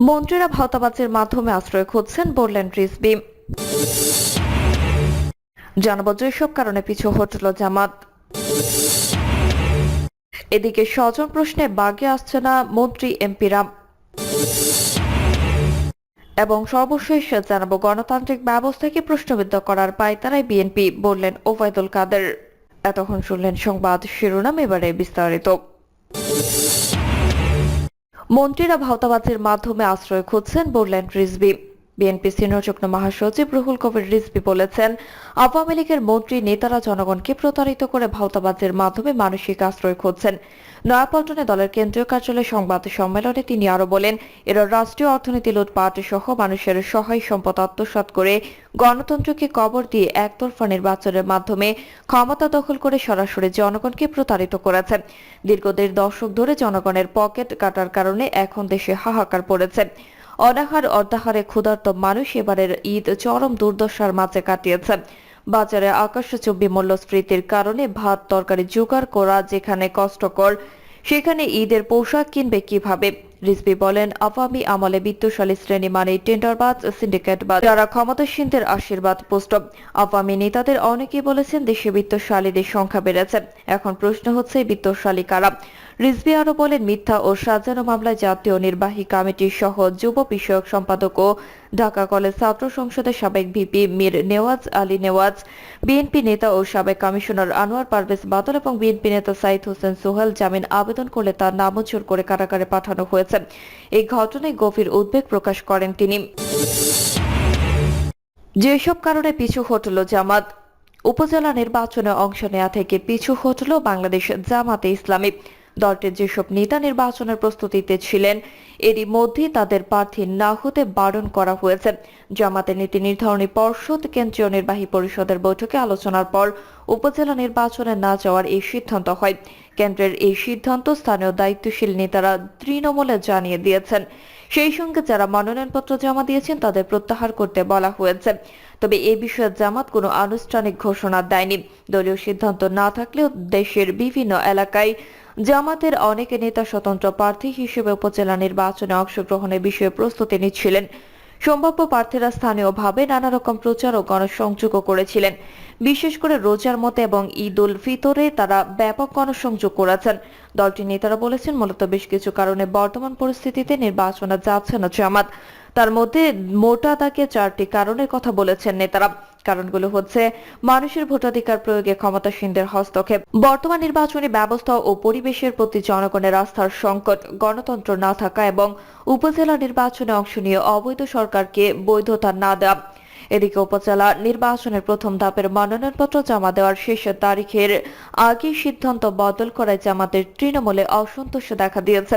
মন্ত্রীরা ভাওতাবাজের মাধ্যমে আশ্রয় খুঁজছেন বললেন রিজবি। জানাব যেসব কারণে পিছু হটল জামাত। এদিকে স্বজন প্রশ্নে বাগে আসছে না মন্ত্রী এমপিরা। এবং সর্বশেষ জানাব গণতান্ত্রিক ব্যবস্থাকে প্রশ্নবিদ্ধ করার পায়তারাই বিএনপি, বললেন ওবায়দুল কাদের। এতক্ষণ শুনলেন সংবাদ শিরোনাম, এবারে বিস্তারিত। মন্ত্রীরা ভাওতাবাদের মাধ্যমে আশ্রয় খুঁজছেন বললেন রিজবি বিএনপি সিনিয়র যুগ্ম মহাসচিব রুহুল কবির রিজবি বলেছেন, আওয়ামী লীগের মন্ত্রী নেতারা জনগণকে প্রতারিত করে ভাওতাবাজের মাধ্যমে মানসিক আশ্রয় খুঁজছেন। নয়াপল্টনে দলের কেন্দ্রীয় কার্যালয়ে সংবাদ সম্মেলনে তিনি আরও বলেন, এরা রাষ্ট্রীয় অর্থনীতি লুটপাট সহ মানুষের সহায় সম্পদ আত্মসাৎ করে গণতন্ত্রকে কবর দিয়ে একতরফা নির্বাচনের মাধ্যমে ক্ষমতা দখল করে সরাসরি জনগণকে প্রতারিত করেছে দীর্ঘ দশক ধরে জনগণের পকেট কাটার কারণে এখন দেশে হাহাকার পড়েছে। অনাহার অর্ধাহারে ক্ষুধার্ত মানুষ এবারের ঈদ চরম দুর্দশার মাঝে কাটিয়েছে বাজারে আকাশচুম্বী মূল্যস্ফীতির কারণে ভাত, তরকারি, জোগাড় করা যেখানে কষ্টকর, সেখানে ঈদের পোশাক কিনবে কীভাবে? রিজবি বলেন, আওয়ামী আমলে বিত্তশালী শ্রেণি মানে টেন্ডারবাজ সিন্ডিকেটবাজ যারা ক্ষমতাসীনদের আশীর্বাদ পুষ্ট। আওয়ামী নেতাদের অনেকেই বলেছেন, দেশে বিত্তশালীদের সংখ্যা বেড়েছে। এখন প্রশ্ন হচ্ছে, বিত্তশালী কারা? রিজবি আরও বলেন, মিথ্যা ও সাজানো মামলায় জাতীয় নির্বাহী কমিটির সহ যুব বিষয়ক সম্পাদক ও ঢাকা কলেজ ছাত্র সংসদের সাবেক ভিপি মীর নেওয়াজ, আলী নেওয়াজ, বিএনপি নেতা ও সাবেক কমিশনার আনোয়ার পারভেজ বাদল এবং বিএনপি নেতা সাইদ হোসেন সোহেল জামিন আবেদন করলে তার নামঞ্জুর করে কারাগারে পাঠানো হয়েছে। এই ঘটনায় গভীর উদ্বেগ প্রকাশ করেন তিনি। যেসব কারণে পিছু হটল জামাত, উপজেলা নির্বাচনে অংশ নেওয়া থেকে পিছু হটল বাংলাদেশ জামাতে ইসলামী। দলটির যেসব নেতা নির্বাচনের প্রস্তুতিতে ছিলেন, এরই মধ্যে তাদের প্রার্থী না হতে বারণ করা হয়েছে। জামাতের নীতি নির্ধারণী পর্ষদ কেন্দ্রীয় নির্বাহী পরিষদের বৈঠকে আলোচনার পর উপজেলা নির্বাচনে না যাওয়ার এই সিদ্ধান্ত হয়। কেন্দ্রের এই সিদ্ধান্ত স্থানীয় দায়িত্বশীল নেতারা তৃণমূলে জানিয়ে দিয়েছেন। সেই সঙ্গে যারা মনোনয়নপত্র জমা দিয়েছেন তাদের প্রত্যাহার করতে বলা হয়েছে। তবে এ বিষয়ে জামাত কোনো আনুষ্ঠানিক ঘোষণা দেয়নি। দলীয় সিদ্ধান্ত না থাকলেও দেশের বিভিন্ন এলাকায় জামাতের অনেক নেতা স্বতন্ত্র প্রার্থী হিসেবে উপজেলা নির্বাচনে অংশগ্রহণের বিষয়ে প্রস্তুতি নিচ্ছিলেন। সম্ভাব্য প্রার্থীরা স্থানীয়ভাবে নানা রকম প্রচার ও গণসংযোগও করেছিলেন। বিশেষ করে রোজার মতে এবং ঈদ উল ফিতরে তারা ব্যাপক গণসংযোগ করেছেন। দলটির নেতারা বলেছেন, মূলত বেশ কিছু কারণে বর্তমান পরিস্থিতিতে নির্বাচনে যাচ্ছে না জামাত। তার মধ্যে মোটা তাকে চারটি কারণের কথা বলেছেন নেতারা। কারণগুলো হচ্ছে, মানুষের ভোটাধিকার প্রয়োগে ক্ষমতাসীনদের হস্তক্ষেপ, বর্তমান নির্বাচনী ব্যবস্থা ও পরিবেশের প্রতি জনগণের আস্থার সংকট, গণতন্ত্র না থাকা এবং উপজেলা নির্বাচনে অংশ নিয়ে অবৈধ সরকারকে বৈধতা না দেওয়া। এদিকে উপজেলা নির্বাচনের প্রথম ধাপের মনোনয়নপত্র জমা দেওয়ার শেষ তারিখের আগে সিদ্ধান্ত বদল করায় জামাতের তৃণমূলে অসন্তোষ দেখা দিয়েছে।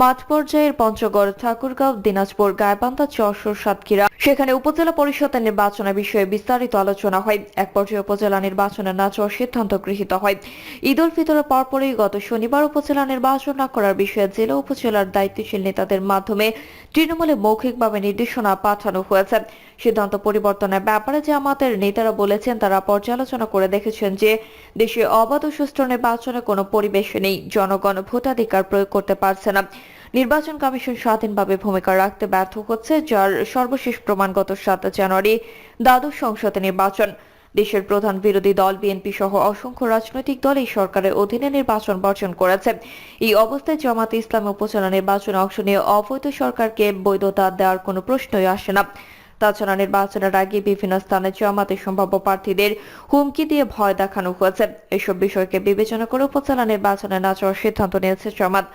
মাঠ পর্যায়ের পঞ্চগড়, ঠাকুরগাঁও, দিনাজপুর, গাইবান্ধা, যশোর, সাতক্ষীরা সেখানে উপজেলা পরিষদের নির্বাচনের বিষয়ে বিস্তারিত আলোচনা হয়। এক পর্যায়ে উপজেলা নির্বাচনে না যাওয়ার সিদ্ধান্ত গৃহীত হয়। ঈদ উল ফিতরের পরপরই গত শনিবার উপজেলা নির্বাচন না করার বিষয়ে জেলা উপজেলার দায়িত্বশীল নেতাদের মাধ্যমে তৃণমূলে মৌখিকভাবে নির্দেশনা পাঠানো হয়েছে। সিদ্ধান্ত পরিবর্তনের ব্যাপারে জামাতের নেতারা বলেছেন, তারা পর্যালোচনা করে দেখেছেন যে দেশে অবাধ ও সুষ্ঠু নির্বাচনে কোনো পরিবেশ নেই। জনগণ ভোটাধিকার প্রয়োগ করতে পারছে না। নির্বাচন কমিশন স্বাধীনভাবে ভূমিকা রাখতে ব্যর্থ হচ্ছে, যার সর্বশেষ প্রমাণ গত সাত জানুয়ারি দ্বাদশ সংসদে নির্বাচন। দেশের প্রধান বিরোধী দল বিএনপি সহ অসংখ্য রাজনৈতিক দল এই সরকারের অধীনে নির্বাচন বর্জন করেছে। এই অবস্থায় জামাতে ইসলাম উপজেলা নির্বাচনে অংশ নিয়ে অবৈধ সরকারকে বৈধতা দেওয়ার কোনো প্রশ্নই আসে না। তাছাড়া নির্বাচনের আগে বিভিন্ন স্থানে জামাতে সম্ভাব্য প্রার্থীদের হুমকি দিয়ে ভয় দেখানো হয়েছে। এসব বিষয়কে বিবেচনা করে উপজেলা নির্বাচনে না যাওয়ার সিদ্ধান্ত নিয়েছে জামাত।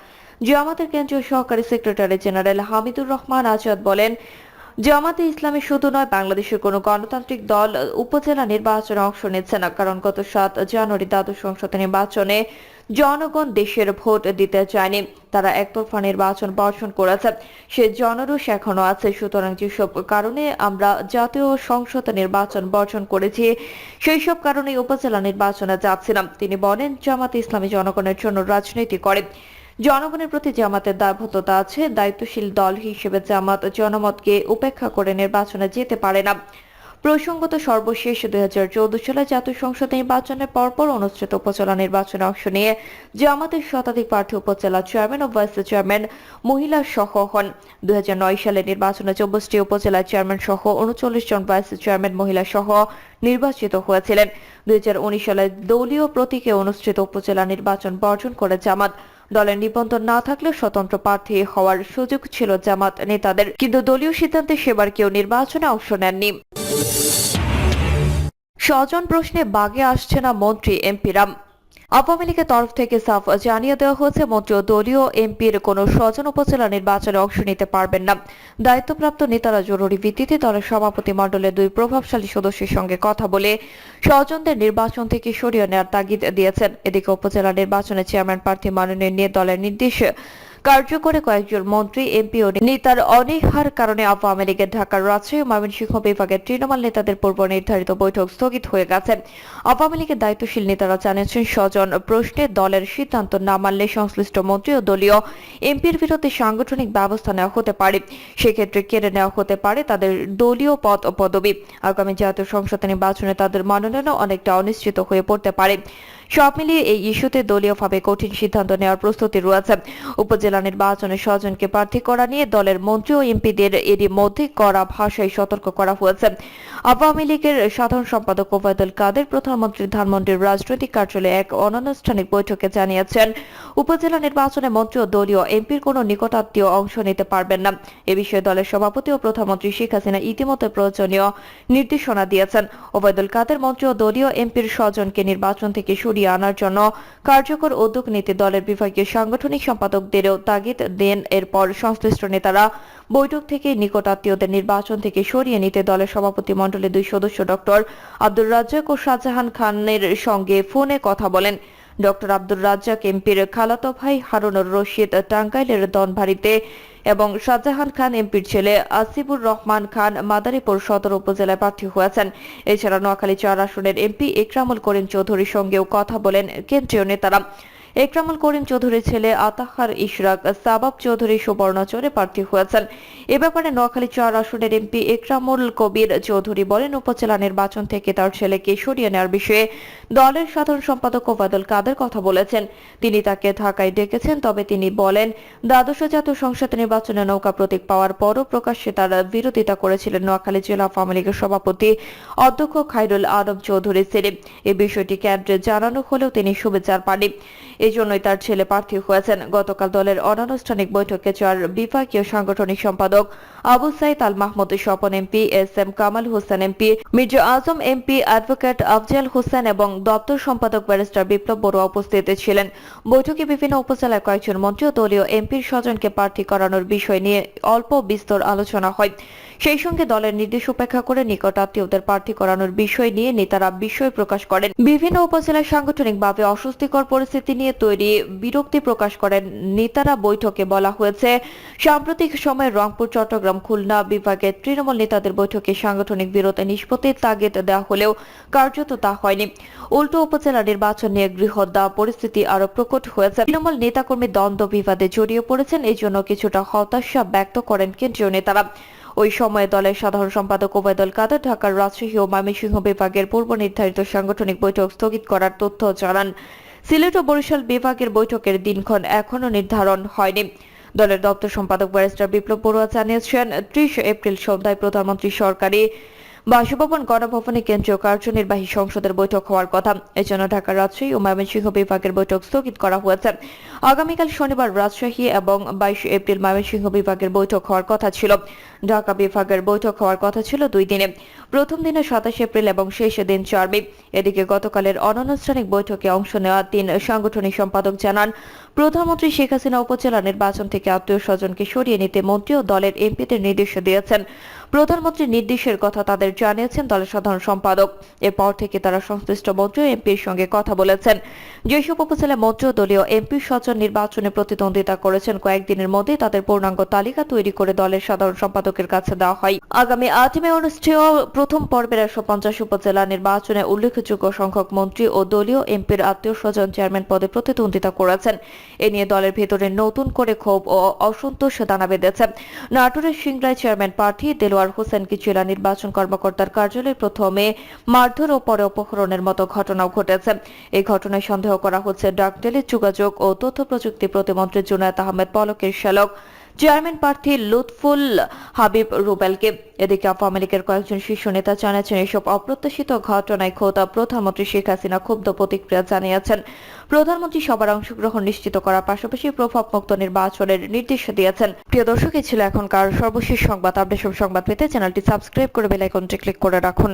জামাতের কেন্দ্রীয় সহকারী সেক্রেটারি জেনারেল হামিদুর রহমান আজাদ বলেন জামাতে ইসলামী শুধু নয়, বাংলাদেশের কোনো গণতান্ত্রিক দল উপজেলা নির্বাচনে অংশ নিচ্ছে না, কারণ গত সাত জানুয়ারি দ্বাদশ সংসদ নির্বাচনে জনগণ দেশের ভোট দিতে চায়নি। তারা একতরফা নির্বাচন বর্জন করেছে। সে জনরোষ এখনও আছে, সুতরাং যেসব কারণে আমরা জাতীয় সংসদ নির্বাচন বর্জন করেছি সেই সব কারণে উপজেলা নির্বাচনে যাচ্ছিলাম তিনি বলেন, জামাত ইসলামী জনগণের জন্য রাজনীতি করে। জনগণের প্রতি জামাতের দায়বদ্ধতা আছে, দায়িত্বশীল দল হিসেবে জামাত জনমতকে উপেক্ষা করে নির্বাচনে যেতে পারে না। প্রসঙ্গত সর্বশেষ দুই হাজার চৌদ্দ সালে জাতীয় সংসদ নির্বাচনের পরপর অনুষ্ঠিত উপজেলা নির্বাচনে অংশ নিয়ে জামাতের শতাধিক প্রার্থী, উপজেলা চেয়ারম্যান ও ভাইস চেয়ারম্যান মহিলা সহ হন। দুই হাজার নয় সালে নির্বাচনে চব্বিশটি উপজেলা চেয়ারম্যান সহ উনচল্লিশ জন ভাইস চেয়ারম্যান মহিলা সহ নির্বাচিত হয়েছিলেন। দুই হাজার উনিশ সালে দলীয় প্রতীকে অনুষ্ঠিত উপজেলা নির্বাচন বর্জন করে জামাত। দলের নিবন্ধন না থাকলেও স্বতন্ত্র প্রার্থী হওয়ার সুযোগ ছিল জামাত নেতাদের। কিন্তু দলীয় সিদ্ধান্তে সেবার কেউ নির্বাচনে অংশ নেননি। স্বজন প্রশ্নে বাগে আসছে না মন্ত্রী এমপিরা আওয়ামী লীগের তরফ থেকে সাফ জানিয়ে দেওয়া হয়েছে, মন্ত্রী ও দলীয় এমপির কোন স্বজন উপজেলা নির্বাচনে অংশ নিতে পারবেন না। দায়িত্বপ্রাপ্ত নেতারা জরুরি ভিত্তিতে দলের সভাপতি মণ্ডলের দুই প্রভাবশালী সদস্যের সঙ্গে কথা বলে স্বজনদের নির্বাচন থেকে সরিয়ে নেওয়ার তাগিদ দিয়েছেন। এদিকে উপজেলা নির্বাচনে চেয়ারম্যান প্রার্থী মনোনয়ন নিয়ে দলের নির্দেশ কার্যকরে কয়েকজন মন্ত্রী, এমপি ও নেতার অনীহার কারণে আওয়ামী লীগের ঢাকার রাজশাহী ও ময়মনসিংহ বিভাগের তৃণমূল নেতাদের পূর্ব নির্ধারিত বৈঠক স্থগিত হয়ে গেছে। আওয়ামী লীগের দায়িত্বশীল নেতারা জানিয়েছেন, স্বজন প্রশ্নে দলের সিদ্ধান্ত না মানলে সংশ্লিষ্ট মন্ত্রী ও দলীয় এমপির বিরুদ্ধে সাংগঠনিক ব্যবস্থা নেওয়া হতে পারে। সেক্ষেত্রে কেড়ে নেওয়া হতে পারে তাদের দলীয় পদ ও পদবি। আগামী জাতীয় সংসদ নির্বাচনে তাদের মনোনয়নও অনেকটা অনিশ্চিত হয়ে পড়তে পারে। সব মিলিয়ে এই ইস্যুতে দলীয়ভাবে কঠিন সিদ্ধান্ত নেওয়ার প্রস্তুতি রয়েছে। উপজেলা নির্বাচনে স্বজনকে প্রার্থী করা নিয়ে দলের মন্ত্রী ও এমপিদের এরই মধ্যে করা ভাষায় সতর্ক করা হয়েছে। আওয়ামী লীগের সাধারণ সম্পাদক ওবায়দুল কাদের প্রধানমন্ত্রী ধানমন্ডির রাজনৈতিক কার্যালয়ে এক অনানুষ্ঠানিক বৈঠকে জানিয়েছেন, উপজেলা নির্বাচনে মন্ত্রী ও দলীয় এমপির কোনো নিকটাত্মীয় অংশ নিতে পারবেন না। এ বিষয়ে দলের সভাপতি ও প্রধানমন্ত্রী শেখ হাসিনা ইতিমধ্যে প্রয়োজনীয় নির্দেশনা দিয়েছেন। ওবায়দুল কাদের মন্ত্রী ও দলীয় এমপির স্বজনকে নির্বাচন থেকে সরিয়ে আনার জন্য কার্যকর উদ্যোগ নিতে দলের বিভাগীয় সাংগঠনিক সম্পাদকদেরও তাগিদ দেন। এরপর সংশ্লিষ্ট নেতারা বৈঠক থেকে নিকট আত্মীয়দের নির্বাচন থেকে সরিয়ে নিতে দলের সভাপতি মণ্ডলের দুই সদস্য ডক্টর আব্দুর রাজ্জাক ও শাহজাহান খানের সঙ্গে ফোনে কথা বলেন। ডক্টর আব্দুর রাজ্জাক এমপির খালাতো ভাই হারুনুর রশিদ টাঙ্গাইলের দনভারিতে এবং শাহজাহান খান এমপির ছেলে আসিবুর রহমান খান মাদারীপুর সদর উপজেলায় প্রার্থী হয়েছেন। এছাড়া নোয়াখালী চার আসনের এমপি ইকরামুল করিম চৌধুরীর সঙ্গেও কথা বলেন কেন্দ্রীয় নেতারা। একরামুল করিম চৌধুরীর ছেলে আতাহার ইশরাক সাবাব চৌধুরী সুবর্ণচরে প্রার্থী হয়েছেন। এ ব্যাপারে নোয়াখালী চার আসনের এমপি একরামুল কবির চৌধুরী বলেন, উপজেলা নির্বাচন থেকে তার ছেলেকে সরিয়ে নেওয়ার বিষয়ে দলের সাধারণ সম্পাদক ওবায়দুল কাদের কথা বলেছেন। তিনি তাকে ঢাকায় ডেকেছেন, তবে তিনি বলেন দ্বাদশ জাতীয় সংসদ নির্বাচনে নৌকা প্রতীক পাওয়ার পরও প্রকাশ্যে তার বিরোধিতা করেছিলেন নোয়াখালী জেলা আওয়ামী লীগের সভাপতি অধ্যক্ষ খাইরুল আলম চৌধুরী সেলিম। এই বিষয়টি কেন্দ্রে জানানো হলেও তিনি শুভেচ্ছার পাননি। এই জন্যই তার ছেলে প্রার্থী হয়েছেন। গতকাল দলের অনানুষ্ঠানিক বৈঠকে চার বিভাগীয় সাংগঠনিক সম্পাদক Abu Saeed Al Mahmud, Swapan MP S M Kamal Hossain MP, Mirza Azam MP advocate Afzal Hossain এবং দপ্তর সম্পাদক ব্যারিস্টার বিপ্লব বড়ুয়া উপস্থিত ছিলেন। বৈঠকে বিভিন্ন উপজেলার কয়েকজন মন্ত্রী ও দলীয় এমপির স্বজনকে প্রার্থী করানোর বিষয় নিয়ে অল্প বিস্তর আলোচনা হয়। সেই সঙ্গে দলের নির্দেশ উপেক্ষা করে নিকট আত্মীয়দের প্রার্থী করানোর বিষয় নিয়ে নেতারা বিষয় প্রকাশ করেন। বিভিন্ন উপজেলায় সাংগঠনিকভাবে অস্বস্তিকর পরিস্থিতি নিয়ে তৈরি বিরক্তি প্রকাশ করেন নেতারা বৈঠকে বলা হয়েছে, সাম্প্রতিক সময়ে রংপুর, চট্টগ্রাম, খুলনা বিভাগের তৃণমূল নেতাদের বৈঠকে সাংগঠনিক বিরোধে নিষ্পত্তির তাগিদ দেওয়া হলেও কার্যত তা হয়নি। উল্টো উপজেলা নির্বাচন নিয়ে গৃহদ্দা পরিস্থিতি আরও প্রকট হয়েছে। তৃণমূল নেতাকর্মী দ্বন্দ্ব বিবাদে জড়িয়ে পড়েছেন, এই জন্য কিছুটা হতাশা ব্যক্ত করেন কেন্দ্রীয় নেতারা। ওই সময়ে দলের সাধারণ সম্পাদক ওবায়দুল কাদের ঢাকার রাজশাহী ও ময়মনসিংহ বিভাগের পূর্ব নির্ধারিত সাংগঠনিক বৈঠক স্থগিত করার তথ্য জানান। সিলেট ও বরিশাল বিভাগের বৈঠকের দিনক্ষণ এখনও নির্ধারণ হয়নি। দলের দপ্তর সম্পাদক ব্যারিস্টার বিপ্লব বড়ুয়া জানিয়েছেন, ত্রিশ এপ্রিল সন্ধ্যায় প্রধানমন্ত্রী সরকারি বাসভবন, গণভবনে কেন্দ্রীয় কার্যনির্বাহী সংসদের বৈঠক হওয়ার কথা। এজন্য ঢাকা রাজশাহী ও ময়মনসিংহ বিভাগের বৈঠক স্থগিত করা হয়েছে। আগামীকাল শনিবার রাজশাহী এবং বাইশ এপ্রিল ময়মনসিংহ বিভাগের বৈঠক হওয়ার কথা ছিল। ঢাকা বিভাগের বৈঠক হওয়ার কথা ছিল দুই দিনে। প্রথম দিনে সাতাশ এপ্রিল এবং শেষ দিন চার মে। এদিকে গতকালের অনানুষ্ঠানিক বৈঠকে অংশ নেওয়া তিন সাংগঠনিক সম্পাদক জানান, প্রধানমন্ত্রী শেখ হাসিনা উপজেলা নির্বাচন থেকে আত্মীয় স্বজনকে সরিয়ে নিতে মন্ত্রী ও দলের এমপিদের নির্দেশ দিয়েছেন। প্রধানমন্ত্রীর নির্দেশের কথা তাদের জানিয়েছেন দলের সাধারণ সম্পাদক। এরপর থেকে তারা সংশ্লিষ্ট মন্ত্রী এমপির সঙ্গে কথা বলেছেন। যেসব উপজেলা মন্ত্রী দলীয় এমপি স্বজন নির্বাচনে প্রতিদ্বন্দ্বিতা করেছেন, কয়েকদিনের মধ্যে তাদের পূর্ণাঙ্গ তালিকা তৈরি করে দলের সাধারণ সম্পাদকের কাছে দেওয়া হয়। আগামী আট মে অনুষ্ঠেয় প্রথম পর্বের একশো পঞ্চাশ উপজেলা নির্বাচনে উল্লেখযোগ্য সংখ্যক মন্ত্রী ও দলীয় এমপির আত্মীয় স্বজন চেয়ারম্যান পদে প্রতিদ্বন্দ্বিতা করেছেন। এ নিয়ে দলের ভেতরে নতুন করে ক্ষোভ ও অসন্তোষ দানা বেঁধেছে। নাটোরের সিংড়ায় চেয়ারম্যান প্রার্থী দেলোয়ার হোসেনকে জেলা নির্বাচন কর্মকর্তা কর্মকর্তার কার্যালয়ে প্রথমে মারধর ও পরে অপহরণের মতো ঘটনাও ঘটেছে। এই ঘটনায় সন্দেহ করা হচ্ছে ডাকটেলের যোগাযোগ ও তথ্য প্রযুক্তি প্রতিমন্ত্রী জুনায়দ আহমেদ পলকের শ্যালক। চেয়ারম্যান প্রার্থী লুৎফুল হাবিব রুবেলকে। এদিকে আওয়ামী লীগের কয়েকজন শীর্ষ নেতা জানিয়েছেন, এসব অপ্রত্যাশিত ঘটনায় খোদ প্রধানমন্ত্রী শেখ হাসিনা ক্ষুব্ধ প্রতিক্রিয়া জানিয়েছেন। প্রধানমন্ত্রী সবার অংশগ্রহণ নিশ্চিত করার পাশাপাশি প্রভাবমুক্ত নির্বাচনের নির্দেশ দিয়েছেন। প্রিয় দর্শক ছিল এখনকার সর্বশেষ সংবাদ, আপডেট সব সংবাদ পেতে চ্যানেলটি সাবস্ক্রাইব করে বেল আইকনটি ক্লিক করে রাখুন।